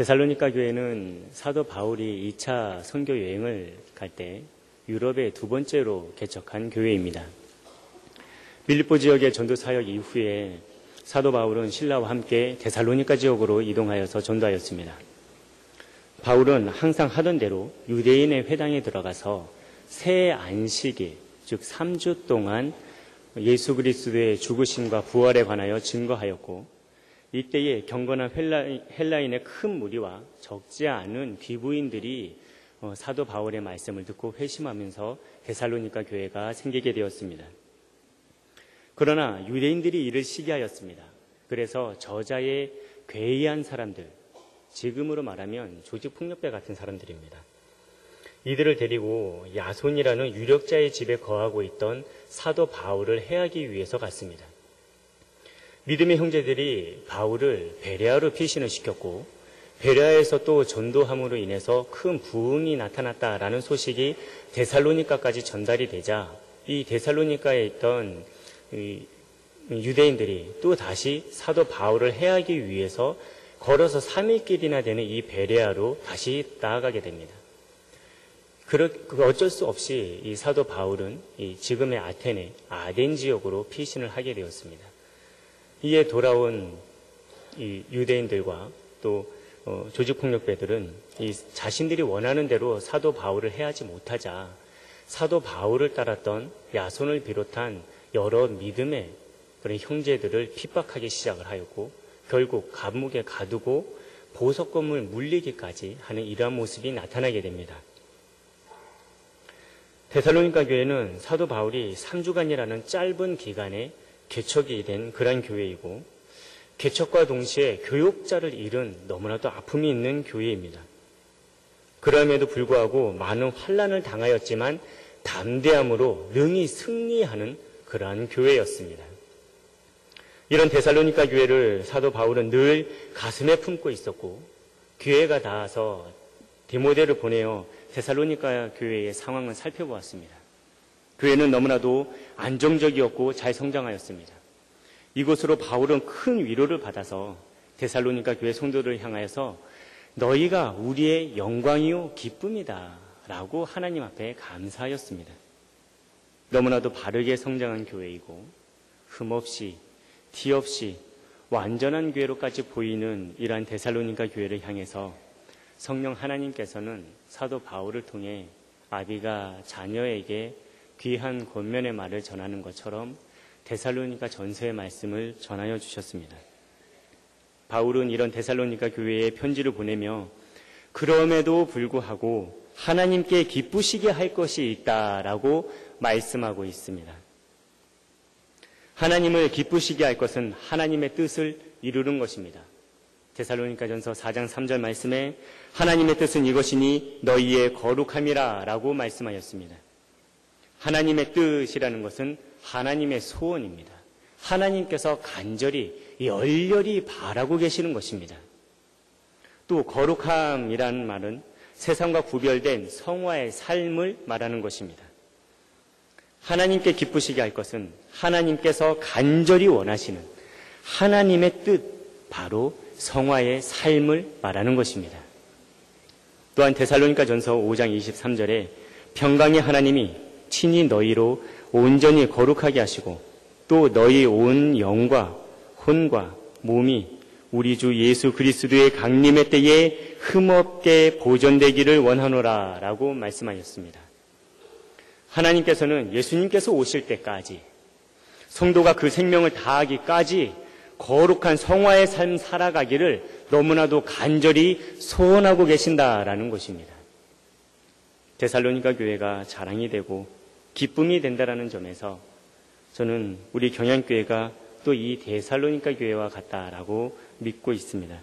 데살로니가 교회는 사도 바울이 2차 선교 여행을 갈 때 유럽의 두 번째로 개척한 교회입니다. 밀리포 지역의 전도 사역 이후에 사도 바울은 신라와 함께 데살로니가 지역으로 이동하여서 전도하였습니다. 바울은 항상 하던 대로 유대인의 회당에 들어가서 새 안식일, 즉 3주 동안 예수 그리스도의 죽으심과 부활에 관하여 증거하였고 이때에 경건한 헬라인, 의큰 무리와 적지 않은 귀부인들이 어, 사도 바울의 말씀을 듣고 회심하면서 데살로니가 교회가 생기게 되었습니다. 그러나 유대인들이 이를 시기하였습니다. 그래서 저자의 괴이한 사람들, 지금으로 말하면 조직폭력배 같은 사람들입니다. 이들을 데리고 야손이라는 유력자의 집에 거하고 있던 사도 바울을 해하기 위해서 갔습니다. 믿음의 형제들이 바울을 베레아로 피신을 시켰고 베레아에서 또 전도함으로 인해서 큰 부흥이 나타났다라는 소식이 데살로니카까지 전달이 되자 이 데살로니카에 있던 유대인들이 또 다시 사도 바울을 해하기 위해서 걸어서 3일 길이나 되는 이 베레아로 다시 나아가게 됩니다. 그 어쩔 수 없이 이 사도 바울은 이 지금의 아테네 아덴 지역으로 피신을 하게 되었습니다. 이에 돌아온 이 유대인들과 또 어, 조직폭력배들은 이 자신들이 원하는 대로 사도 바울을 해하지 못하자 사도 바울을 따랐던 야손을 비롯한 여러 믿음의 그런 형제들을 핍박하기 시작을 하였고 결국 감옥에 가두고 보석금을 물리기까지 하는 이러한 모습이 나타나게 됩니다. 데살로니가 교회는 사도 바울이 3주간이라는 짧은 기간에 개척이 된 그런 교회이고 개척과 동시에 교육자를 잃은 너무나도 아픔이 있는 교회입니다. 그럼에도 불구하고 많은 환란을 당하였지만 담대함으로 능히 승리하는 그러한 교회였습니다. 이런 데살로니카 교회를 사도 바울은 늘 가슴에 품고 있었고 교회가 닿아서 디모데를 보내어 데살로니카 교회의 상황을 살펴보았습니다. 교회는 너무나도 안정적이었고 잘 성장하였습니다. 이곳으로 바울은 큰 위로를 받아서 데살로니카 교회 성도를 향하여서 너희가 우리의 영광이요 기쁨이다 라고 하나님 앞에 감사하였습니다. 너무나도 바르게 성장한 교회이고 흠없이 티 없이 완전한 교회로까지 보이는 이러한 데살로니카 교회를 향해서 성령 하나님께서는 사도 바울을 통해 아비가 자녀에게 귀한 권면의 말을 전하는 것처럼 데살로니가 전서의 말씀을 전하여 주셨습니다. 바울은 이런 데살로니가 교회에 편지를 보내며 그럼에도 불구하고 하나님께 기쁘시게 할 것이 있다라고 말씀하고 있습니다. 하나님을 기쁘시게 할 것은 하나님의 뜻을 이루는 것입니다. 데살로니가 전서 4장 3절 말씀에 하나님의 뜻은 이것이니 너희의 거룩함이라 라고 말씀하였습니다. 하나님의 뜻이라는 것은 하나님의 소원입니다. 하나님께서 간절히 열렬히 바라고 계시는 것입니다. 또 거룩함이라는 말은 세상과 구별된 성화의 삶을 말하는 것입니다. 하나님께 기쁘시게 할 것은 하나님께서 간절히 원하시는 하나님의 뜻, 바로 성화의 삶을 말하는 것입니다. 또한 데살로니가 전서 5장 23절에 평강의 하나님이 친히 너희로 온전히 거룩하게 하시고 또 너희 온 영과 혼과 몸이 우리 주 예수 그리스도의 강림의 때에 흠없게 보존되기를 원하노라 라고 말씀하셨습니다. 하나님께서는 예수님께서 오실 때까지 성도가 그 생명을 다하기까지 거룩한 성화의 삶 살아가기를 너무나도 간절히 소원하고 계신다라는 것입니다. 데살로니가 교회가 자랑이 되고 기쁨이 된다라는 점에서 저는 우리 경양교회가 또이 데살로니가 교회와 같다라고 믿고 있습니다.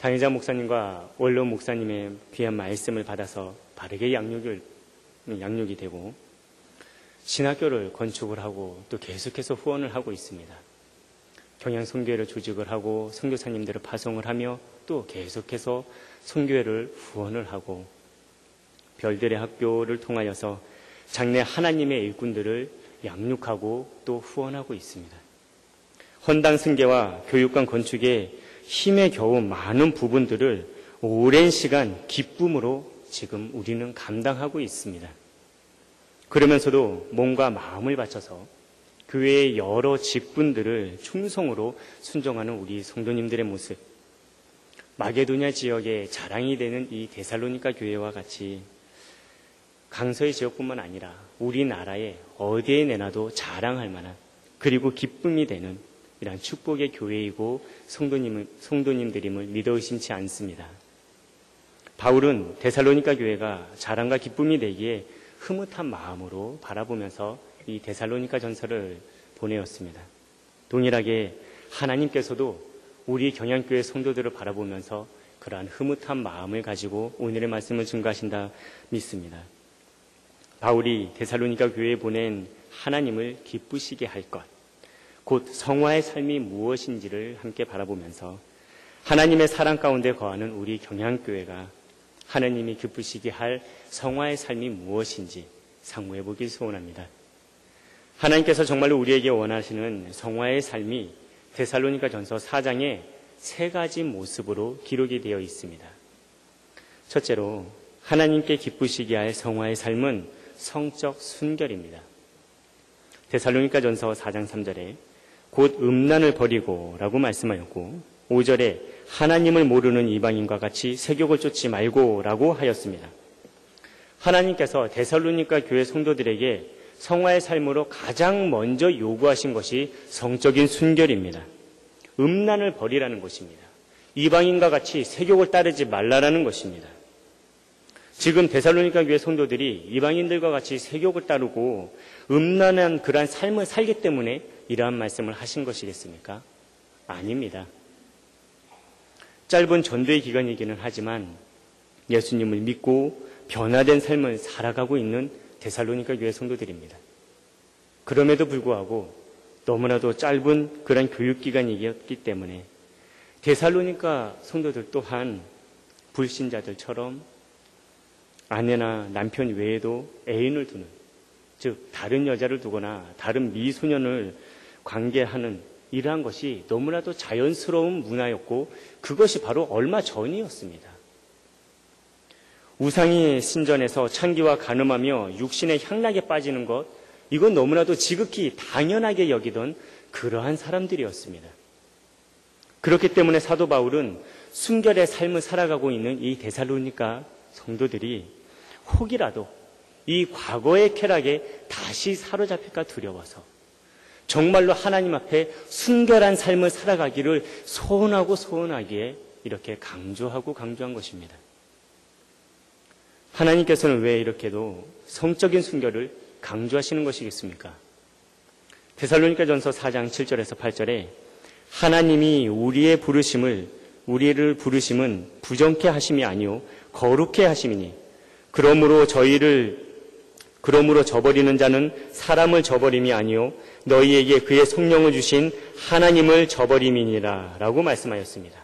당회장 목사님과 원로 목사님의 귀한 말씀을 받아서 바르게 양육을, 양육이 되고 신학교를 건축을 하고 또 계속해서 후원을 하고 있습니다. 경양 성교회를 조직을 하고 선교사님들을 파송을 하며 또 계속해서 성교회를 후원을 하고 별들의 학교를 통하여서 장래 하나님의 일꾼들을 양육하고 또 후원하고 있습니다. 헌당 승계와 교육관 건축에 힘에 겨우 많은 부분들을 오랜 시간 기쁨으로 지금 우리는 감당하고 있습니다. 그러면서도 몸과 마음을 바쳐서 교회의 여러 직분들을 충성으로 순종하는 우리 성도님들의 모습, 마게도냐 지역의 자랑이 되는 이 데살로니카 교회와 같이 강서의 지역뿐만 아니라 우리나라에 어디에 내놔도 자랑할 만한 그리고 기쁨이 되는 이러한 축복의 교회이고 성도님, 성도님들임을 믿어 의심치 않습니다. 바울은 데살로니카 교회가 자랑과 기쁨이 되기에 흐뭇한 마음으로 바라보면서 이 데살로니카 전설을 보내었습니다. 동일하게 하나님께서도 우리 경양교회 성도들을 바라보면서 그러한 흐뭇한 마음을 가지고 오늘의 말씀을 증거하신다 믿습니다. 바울이 데살로니가 교회에 보낸 하나님을 기쁘시게 할 것, 곧 성화의 삶이 무엇인지를 함께 바라보면서 하나님의 사랑 가운데 거하는 우리 경양교회가 하나님이 기쁘시게 할 성화의 삶이 무엇인지 상무해 보길 소원합니다. 하나님께서 정말로 우리에게 원하시는 성화의 삶이 데살로니가 전서 4장에 세 가지 모습으로 기록이 되어 있습니다. 첫째로 하나님께 기쁘시게 할 성화의 삶은 성적 순결입니다. 데살로니가 전서 4장 3절에 곧 음란을 버리고 라고 말씀하였고 5절에 하나님을 모르는 이방인과 같이 세욕을 쫓지 말고 라고 하였습니다. 하나님께서 데살로니가 교회 성도들에게 성화의 삶으로 가장 먼저 요구하신 것이 성적인 순결입니다. 음란을 버리라는 것입니다. 이방인과 같이 세욕을 따르지 말라라는 것입니다. 지금 데살로니가 교회 성도들이 이방인들과 같이 세욕을 따르고 음란한 그러한 삶을 살기 때문에 이러한 말씀을 하신 것이겠습니까? 아닙니다. 짧은 전도의 기간이기는 하지만 예수님을 믿고 변화된 삶을 살아가고 있는 데살로니가 교회 성도들입니다. 그럼에도 불구하고 너무나도 짧은 그런 교육 기간이었기 때문에 데살로니가 성도들 또한 불신자들처럼 아내나 남편 외에도 애인을 두는 즉 다른 여자를 두거나 다른 미소년을 관계하는 이러한 것이 너무나도 자연스러운 문화였고 그것이 바로 얼마 전이었습니다. 우상의 신전에서 창기와 가늠하며 육신의 향락에 빠지는 것, 이건 너무나도 지극히 당연하게 여기던 그러한 사람들이었습니다. 그렇기 때문에 사도 바울은 순결의 삶을 살아가고 있는 이 데살로니까 성도들이 혹이라도 이 과거의 쾌락에 다시 사로잡힐까 두려워서 정말로 하나님 앞에 순결한 삶을 살아가기를 소원하고 소원하기에 이렇게 강조하고 강조한 것입니다. 하나님께서는 왜 이렇게도 성적인 순결을 강조하시는 것이겠습니까? 데살로니가 전서 4장 7절에서 8절에 하나님이 우리의 부르심을 우리를 부르심은 부정케 하심이 아니요 거룩케 하심이니 그러므로 저희를 그러므로 저버리는 자는 사람을 저버림이 아니요 너희에게 그의 성령을 주신 하나님을 저버림이니라 라고 말씀하였습니다.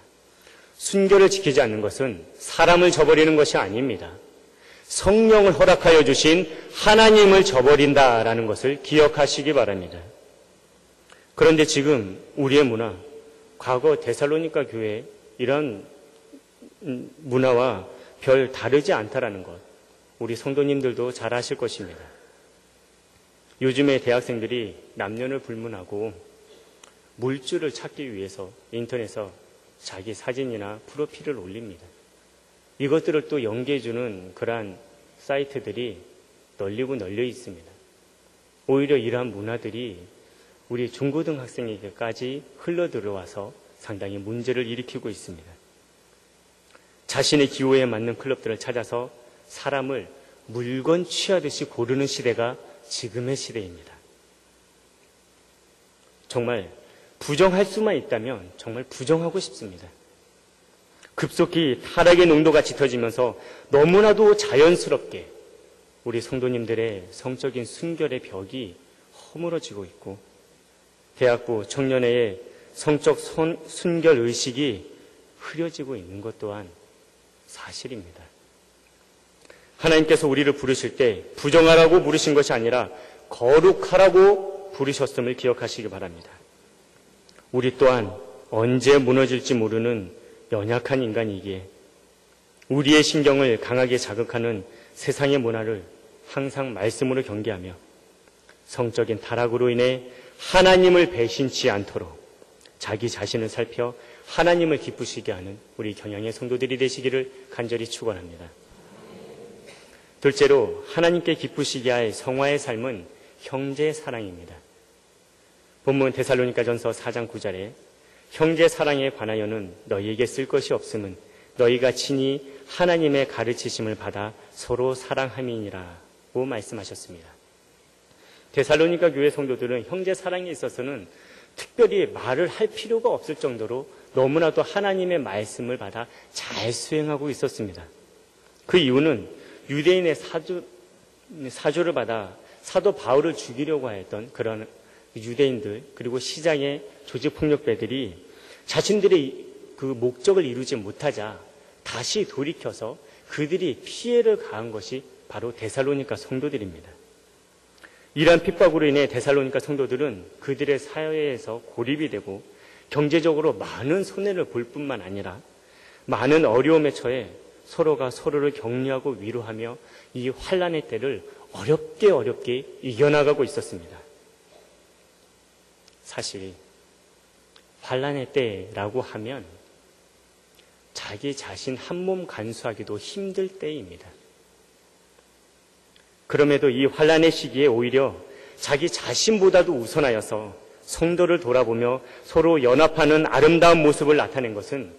순결을 지키지 않는 것은 사람을 저버리는 것이 아닙니다. 성령을 허락하여 주신 하나님을 저버린다라는 것을 기억하시기 바랍니다. 그런데 지금 우리의 문화, 과거 데살로니카 교회 이런 문화와 별 다르지 않다라는 것, 우리 성도님들도 잘 아실 것입니다. 요즘에 대학생들이 남녀를 불문하고 물줄을 찾기 위해서 인터넷에 자기 사진이나 프로필을 올립니다. 이것들을 또 연계해주는 그러한 사이트들이 널리고 널려 있습니다. 오히려 이러한 문화들이 우리 중고등학생에게까지 흘러 들어와서 상당히 문제를 일으키고 있습니다. 자신의 기호에 맞는 클럽들을 찾아서 사람을 물건 취하듯이 고르는 시대가 지금의 시대입니다. 정말 부정할 수만 있다면 정말 부정하고 싶습니다. 급속히 타락의 농도가 짙어지면서 너무나도 자연스럽게 우리 성도님들의 성적인 순결의 벽이 허물어지고 있고 대학부 청년회의 성적 순결 의식이 흐려지고 있는 것 또한 사실입니다. 하나님께서 우리를 부르실 때 부정하라고 부르신 것이 아니라 거룩하라고 부르셨음을 기억하시기 바랍니다. 우리 또한 언제 무너질지 모르는 연약한 인간이기에 우리의 신경을 강하게 자극하는 세상의 문화를 항상 말씀으로 경계하며 성적인 타락으로 인해 하나님을 배신치 않도록 자기 자신을 살펴 하나님을 기쁘시게 하는 우리 경양의 성도들이 되시기를 간절히 축원합니다. 둘째로 하나님께 기쁘시게 할 성화의 삶은 형제 사랑입니다. 본문 데살로니가전서 4장 9절에 형제 사랑에 관하여는 너희에게 쓸 것이 없음은 너희가 친히 하나님의 가르치심을 받아 서로 사랑함이니라고 말씀하셨습니다. 데살로니가 교회 성도들은 형제 사랑에 있어서는 특별히 말을 할 필요가 없을 정도로 너무나도 하나님의 말씀을 받아 잘 수행하고 있었습니다. 그 이유는 유대인의 사주, 사주를 받아 사도 바울을 죽이려고 했던 그런 유대인들 그리고 시장의 조직폭력배들이 자신들의 그 목적을 이루지 못하자 다시 돌이켜서 그들이 피해를 가한 것이 바로 데살로니카 성도들입니다. 이러한 핍박으로 인해 데살로니카 성도들은 그들의 사회에서 고립이 되고 경제적으로 많은 손해를 볼 뿐만 아니라 많은 어려움에 처해 서로가 서로를 격려하고 위로하며 이 환란의 때를 어렵게 어렵게 이겨나가고 있었습니다. 사실 환란의 때라고 하면 자기 자신 한 몸 간수하기도 힘들 때입니다. 그럼에도 이 환란의 시기에 오히려 자기 자신보다도 우선하여서 성도를 돌아보며 서로 연합하는 아름다운 모습을 나타낸 것은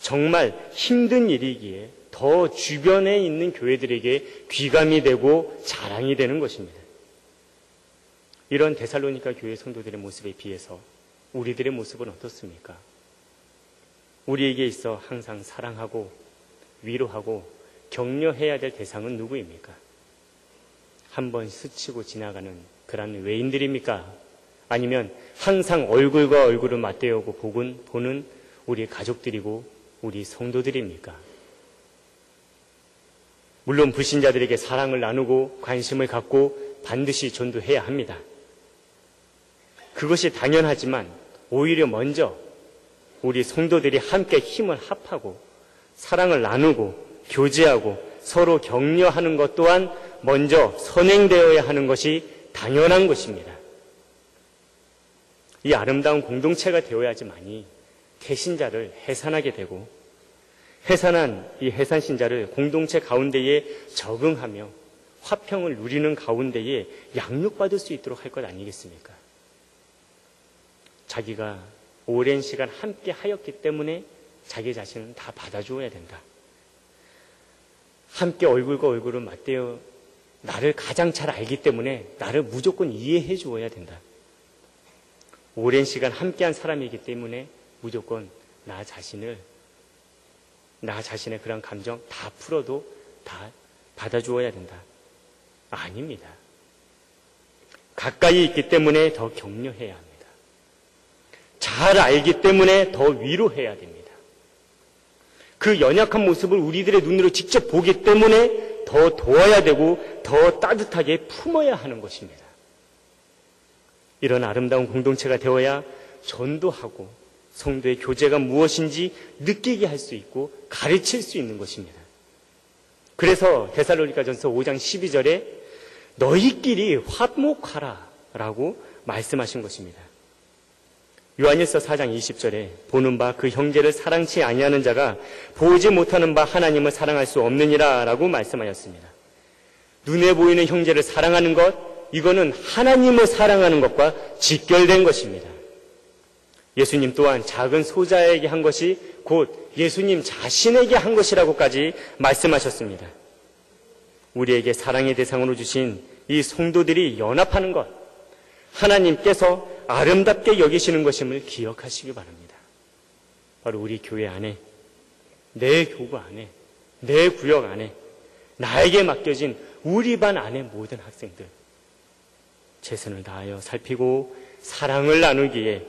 정말 힘든 일이기에 더 주변에 있는 교회들에게 귀감이 되고 자랑이 되는 것입니다. 이런 데살로니카 교회 성도들의 모습에 비해서 우리들의 모습은 어떻습니까? 우리에게 있어 항상 사랑하고 위로하고 격려해야 될 대상은 누구입니까? 한번 스치고 지나가는 그런 외인들입니까? 아니면 항상 얼굴과 얼굴을 맞대어고 보군, 보는 우리 가족들이고 우리 성도들입니까? 물론 불신자들에게 사랑을 나누고 관심을 갖고 반드시 전도해야 합니다. 그것이 당연하지만 오히려 먼저 우리 성도들이 함께 힘을 합하고 사랑을 나누고 교제하고 서로 격려하는 것 또한 먼저 선행되어야 하는 것이 당연한 것입니다. 이 아름다운 공동체가 되어야지만이 태신자를 해산하게 되고 해산한 이 해산신자를 공동체 가운데에 적응하며 화평을 누리는 가운데에 양육받을 수 있도록 할 것 아니겠습니까? 자기가 오랜 시간 함께 하였기 때문에 자기 자신은 다 받아주어야 된다. 함께 얼굴과 얼굴을 맞대어 나를 가장 잘 알기 때문에 나를 무조건 이해해 주어야 된다. 오랜 시간 함께한 사람이기 때문에 무조건 나 자신을 나 자신의 그런 감정 다 풀어도 다 받아주어야 된다. 아닙니다. 가까이 있기 때문에 더 격려해야 합니다. 잘 알기 때문에 더 위로해야 됩니다. 그 연약한 모습을 우리들의 눈으로 직접 보기 때문에 더 도와야 되고 더 따뜻하게 품어야 하는 것입니다. 이런 아름다운 공동체가 되어야 전도하고 성도의 교제가 무엇인지 느끼게 할 수 있고 가르칠 수 있는 것입니다. 그래서 데살로니가 전서 5장 12절에 너희끼리 화목하라 라고 말씀하신 것입니다. 요한일서 4장 20절에 보는 바 그 형제를 사랑치 아니하는 자가 보지 못하는 바 하나님을 사랑할 수 없느니라 라고 말씀하였습니다. 눈에 보이는 형제를 사랑하는 것 이거는 하나님을 사랑하는 것과 직결된 것입니다. 예수님 또한 작은 소자에게 한 것이 곧 예수님 자신에게 한 것이라고까지 말씀하셨습니다. 우리에게 사랑의 대상으로 주신 이 성도들이 연합하는 것, 하나님께서 아름답게 여기시는 것임을 기억하시기 바랍니다. 바로 우리 교회 안에, 내 교구 안에, 내 구역 안에, 나에게 맡겨진 우리 반 안의 모든 학생들, 최선을 다하여 살피고 사랑을 나누기에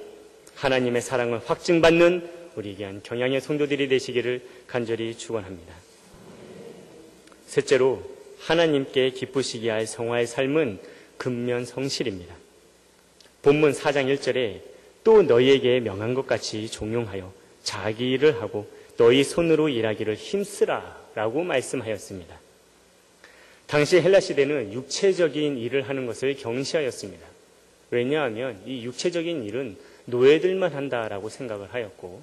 하나님의 사랑을 확증받는 우리에게 한 경양의 성도들이 되시기를 간절히 축원합니다. 셋째로 하나님께 기쁘시게 할 성화의 삶은 근면 성실입니다. 본문 4장 1절에 또 너희에게 명한 것 같이 종용하여 자기 일을 하고 너희 손으로 일하기를 힘쓰라 라고 말씀하였습니다. 당시 헬라 시대는 육체적인 일을 하는 것을 경시하였습니다. 왜냐하면 이 육체적인 일은 노예들만 한다라고 생각을 하였고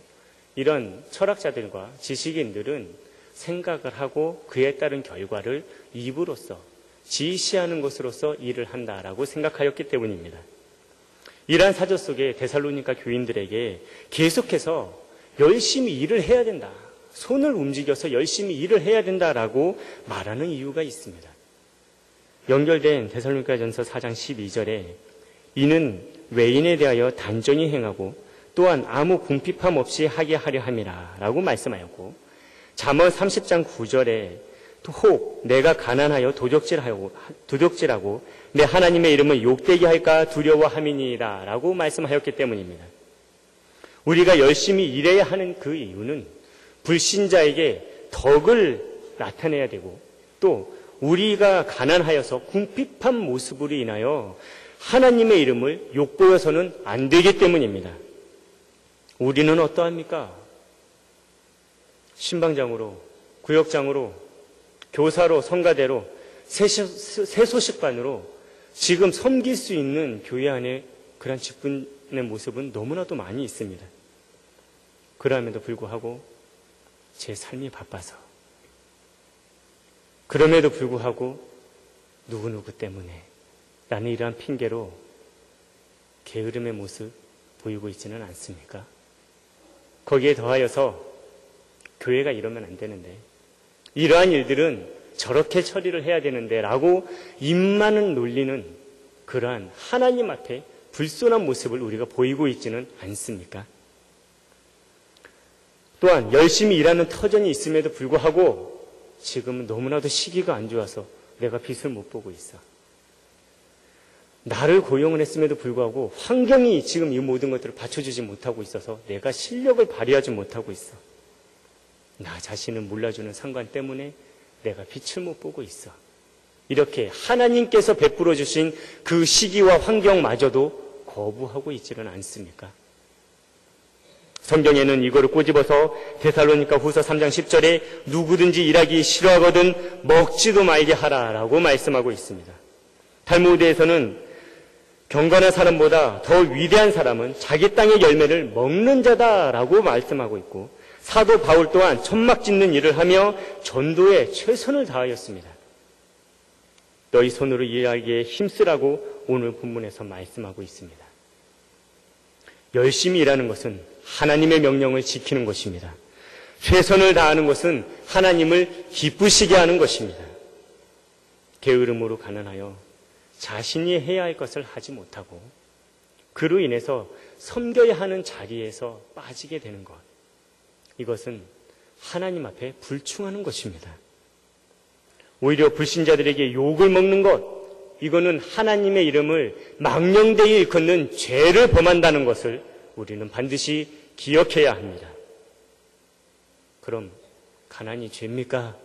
이런 철학자들과 지식인들은 생각을 하고 그에 따른 결과를 입으로써 지시하는 것으로서 일을 한다라고 생각하였기 때문입니다. 이러한 사조 속에 데살로니카 교인들에게 계속해서 열심히 일을 해야 된다. 손을 움직여서 열심히 일을 해야 된다라고 말하는 이유가 있습니다. 연결된 데살로니카전서 4장 12절에 이는 외인에 대하여 단정히 행하고 또한 아무 궁핍함 없이 하게 하려 함이라 라고 말씀하였고 잠언 30장 9절에 혹 내가 가난하여 도적질하고 도적질하고 내 하나님의 이름을 욕되게 할까 두려워함이니라 라고 말씀하였기 때문입니다. 우리가 열심히 일해야 하는 그 이유는 불신자에게 덕을 나타내야 되고 또 우리가 가난하여서 궁핍한 모습으로 인하여 하나님의 이름을 욕보여서는 안 되기 때문입니다. 우리는 어떠합니까? 신방장으로, 구역장으로, 교사로, 성가대로, 세소식반으로 지금 섬길 수 있는 교회 안에 그런 직분의 모습은 너무나도 많이 있습니다. 그럼에도 불구하고 제 삶이 바빠서 그럼에도 불구하고 누구누구 때문에 나는 이러한 핑계로 게으름의 모습 보이고 있지는 않습니까? 거기에 더하여서 교회가 이러면 안 되는데 이러한 일들은 저렇게 처리를 해야 되는데 라고 입만은 놀리는 그러한 하나님 앞에 불손한 모습을 우리가 보이고 있지는 않습니까? 또한 열심히 일하는 터전이 있음에도 불구하고 지금은 너무나도 시기가 안 좋아서 내가 빛을 못 보고 있어. 나를 고용을 했음에도 불구하고 환경이 지금 이 모든 것들을 받쳐주지 못하고 있어서 내가 실력을 발휘하지 못하고 있어. 나 자신을 몰라주는 상관 때문에 내가 빛을 못 보고 있어. 이렇게 하나님께서 베풀어 주신 그 시기와 환경마저도 거부하고 있지는 않습니까? 성경에는 이거를 꼬집어서 데살로니카 후서 3장 10절에 누구든지 일하기 싫어하거든 먹지도 말게 하라라고 말씀하고 있습니다. 탈무드에서는 경건한 사람보다 더 위대한 사람은 자기 땅의 열매를 먹는 자다라고 말씀하고 있고 사도 바울 또한 천막 짓는 일을 하며 전도에 최선을 다하였습니다. 너희 손으로 일하기에 힘쓰라고 오늘 본문에서 말씀하고 있습니다. 열심히 일하는 것은 하나님의 명령을 지키는 것입니다. 최선을 다하는 것은 하나님을 기쁘시게 하는 것입니다. 게으름으로 가난하여 자신이 해야 할 것을 하지 못하고 그로 인해서 섬겨야 하는 자리에서 빠지게 되는 것. 이것은 하나님 앞에 불충하는 것입니다. 오히려 불신자들에게 욕을 먹는 것, 이거는 하나님의 이름을 망령되이 일컫는 죄를 범한다는 것을 우리는 반드시 기억해야 합니다. 그럼 가난이 죄입니까?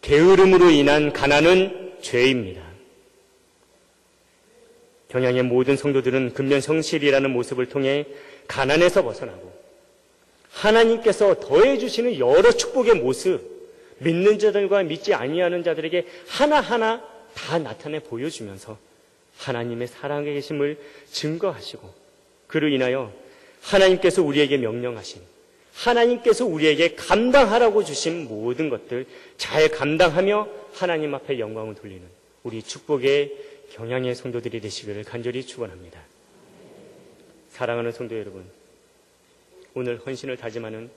게으름으로 인한 가난은 죄입니다. 경향의 모든 성도들은 근면 성실이라는 모습을 통해 가난에서 벗어나고 하나님께서 더해 주시는 여러 축복의 모습 믿는 자들과 믿지 아니하는 자들에게 하나하나 다 나타내 보여주면서 하나님의 사랑의 계심을 증거하시고 그로 인하여 하나님께서 우리에게 명령하신 하나님께서 우리에게 감당하라고 주신 모든 것들 잘 감당하며 하나님 앞에 영광을 돌리는 우리 축복의 경향의 성도들이 되시기를 간절히 축원합니다. 사랑하는 성도 여러분, 오늘 헌신을 다짐하는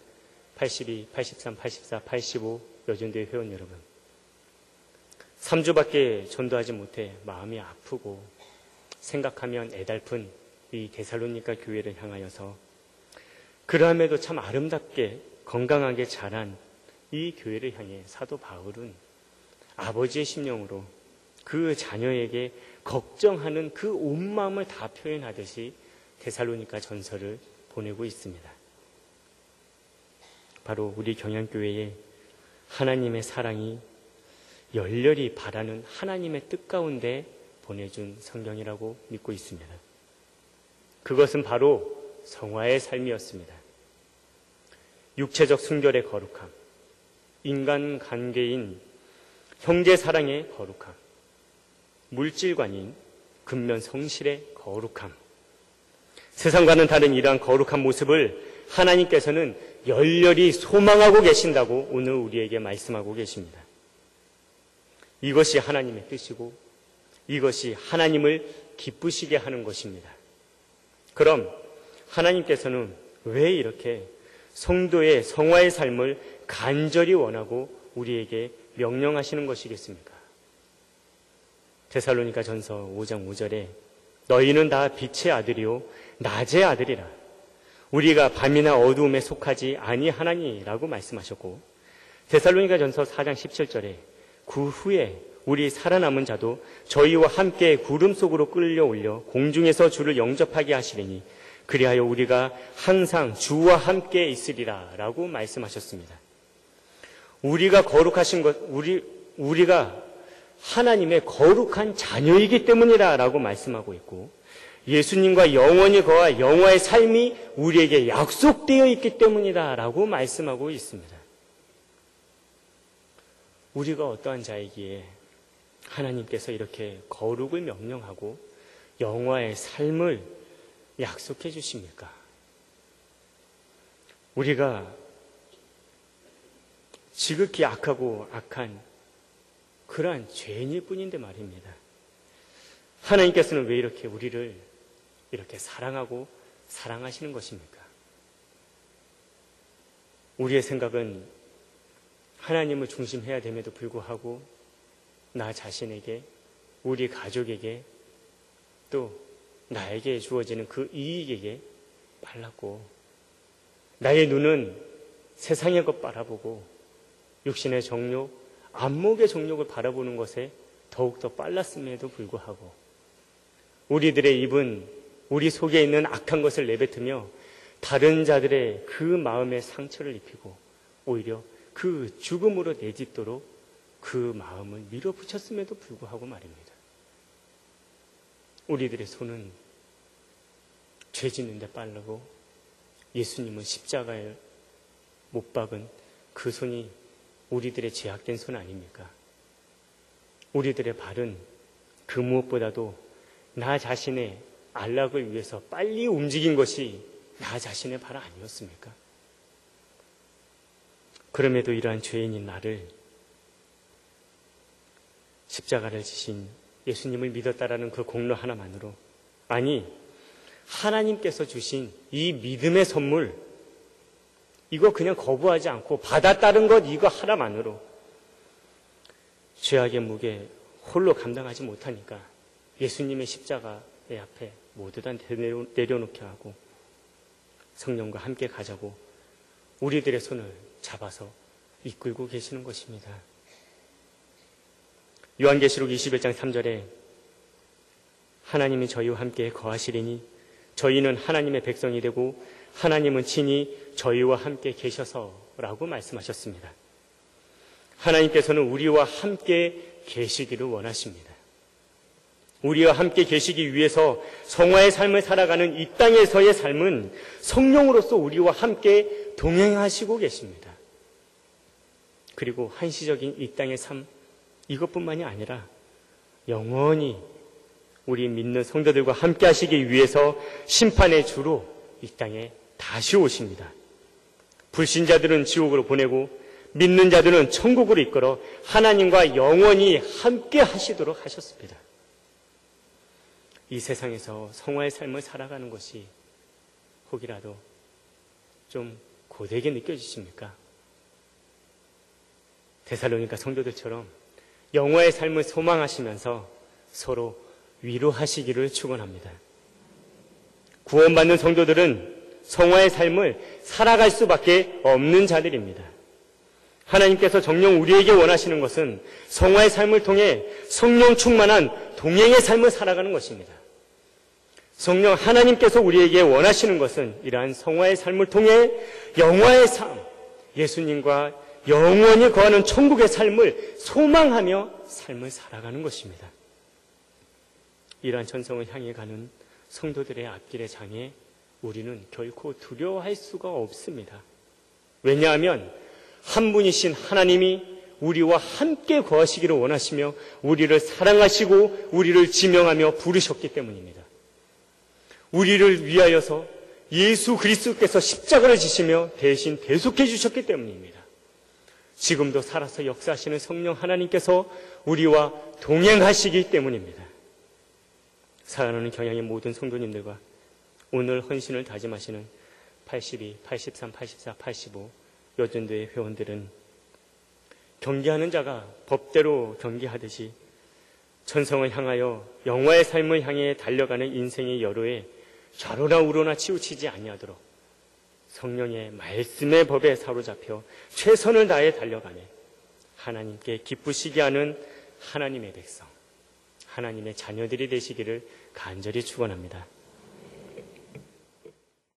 82, 83, 84, 85 여전대 회원 여러분, 3주밖에 전도하지 못해 마음이 아프고 생각하면 애달픈 이 데살로니카 교회를 향하여서 그러함에도 참 아름답게 건강하게 자란 이 교회를 향해 사도 바울은 아버지의 심령으로 그 자녀에게 걱정하는 그 온 마음을 다 표현하듯이 데살로니카 전설을 보내고 있습니다. 바로 우리 경양교회에 하나님의 사랑이 열렬히 바라는 하나님의 뜻 가운데 보내준 성경이라고 믿고 있습니다. 그것은 바로 성화의 삶이었습니다. 육체적 순결의 거룩함, 인간 관계인 형제 사랑의 거룩함, 물질관인 근면 성실의 거룩함. 세상과는 다른 이러한 거룩한 모습을 하나님께서는 열렬히 소망하고 계신다고 오늘 우리에게 말씀하고 계십니다. 이것이 하나님의 뜻이고 이것이 하나님을 기쁘시게 하는 것입니다. 그럼 하나님께서는 왜 이렇게 성도의 성화의 삶을 간절히 원하고 우리에게 명령하시는 것이겠습니까? 데살로니가 전서 5장 5절에 너희는 다 빛의 아들이요 낮의 아들이라 우리가 밤이나 어두움에 속하지 아니하나니라고 말씀하셨고 데살로니가 전서 4장 17절에 그 후에 우리 살아남은 자도 저희와 함께 구름 속으로 끌려 올려 공중에서 주를 영접하게 하시리니 그리하여 우리가 항상 주와 함께 있으리라라고 말씀하셨습니다. 우리가 거룩하신 것 우리 우리가 하나님의 거룩한 자녀이기 때문이라라고 말씀하고 있고 예수님과 영원히 거와 영화의 삶이 우리에게 약속되어 있기 때문이다라고 말씀하고 있습니다. 우리가 어떠한 자이기에 하나님께서 이렇게 거룩을 명령하고 영화의 삶을 약속해 주십니까? 우리가 지극히 악하고 악한 그러한 죄인일 뿐인데 말입니다. 하나님께서는 왜 이렇게 우리를 이렇게 사랑하고 사랑하시는 것입니까? 우리의 생각은 하나님을 중심해야 됨에도 불구하고 나 자신에게, 우리 가족에게, 또 나에게 주어지는 그 이익에게 빨랐고, 나의 눈은 세상의 것 바라보고, 육신의 정욕, 안목의 정욕을 바라보는 것에 더욱더 빨랐음에도 불구하고, 우리들의 입은 우리 속에 있는 악한 것을 내뱉으며 다른 자들의 그 마음에 상처를 입히고 오히려 그 죽음으로 내딛도록 그 마음을 밀어붙였음에도 불구하고 말입니다. 우리들의 손은 죄 짓는데 빠르고 예수님은 십자가에 못 박은 그 손이 우리들의 죄악된 손 아닙니까? 우리들의 발은 그 무엇보다도 나 자신의 안락을 위해서 빨리 움직인 것이 나 자신의 발 아니었습니까? 그럼에도 이러한 죄인인 나를 십자가를 지신 예수님을 믿었다라는 그 공로 하나만으로 아니 하나님께서 주신 이 믿음의 선물 이거 그냥 거부하지 않고 받았다는 것 이거 하나만으로 죄악의 무게 홀로 감당하지 못하니까 예수님의 십자가의 앞에 모두 다 내려놓게 하고 성령과 함께 가자고 우리들의 손을 잡아서 이끌고 계시는 것입니다. 요한계시록 21장 3절에 하나님이 저희와 함께 거하시리니 저희는 하나님의 백성이 되고 하나님은 친히 저희와 함께 계셔서라고 말씀하셨습니다. 하나님께서는 우리와 함께 계시기를 원하십니다. 우리와 함께 계시기 위해서 성화의 삶을 살아가는 이 땅에서의 삶은 성령으로서 우리와 함께 동행하시고 계십니다. 그리고 한시적인 이 땅의 삶, 이것뿐만이 아니라 영원히 우리 믿는 성도들과 함께 하시기 위해서 심판의 주로 이 땅에 다시 오십니다. 불신자들은 지옥으로 보내고 믿는 자들은 천국으로 이끌어 하나님과 영원히 함께 하시도록 하셨습니다. 이 세상에서 성화의 삶을 살아가는 것이 혹이라도 좀 고되게 느껴지십니까? 데살로니가 성도들처럼 영화의 삶을 소망하시면서 서로 위로하시기를 축원합니다. 구원받는 성도들은 성화의 삶을 살아갈 수밖에 없는 자들입니다. 하나님께서 정령 우리에게 원하시는 것은 성화의 삶을 통해 성령 충만한 동행의 삶을 살아가는 것입니다. 성령 하나님께서 우리에게 원하시는 것은 이러한 성화의 삶을 통해 영화의 삶, 예수님과 영원히 거하는 천국의 삶을 소망하며 삶을 살아가는 것입니다. 이러한 천성을 향해 가는 성도들의 앞길의 장에 우리는 결코 두려워할 수가 없습니다. 왜냐하면 한 분이신 하나님이 우리와 함께 거하시기를 원하시며 우리를 사랑하시고 우리를 지명하며 부르셨기 때문입니다. 우리를 위하여서 예수 그리스도께서 십자가를 지시며 대신 대속해 주셨기 때문입니다. 지금도 살아서 역사하시는 성령 하나님께서 우리와 동행하시기 때문입니다. 사랑하는 경향의 모든 성도님들과 오늘 헌신을 다짐하시는 82, 83, 84, 85 여전도의 회원들은 경계하는 자가 법대로 경계하듯이 천성을 향하여 영화의 삶을 향해 달려가는 인생의 여로에 좌로나 우로나 치우치지 아니하도록 성령의 말씀의 법에 사로잡혀 최선을 다해 달려가며 하나님께 기쁘시게 하는 하나님의 백성, 하나님의 자녀들이 되시기를 간절히 축원합니다.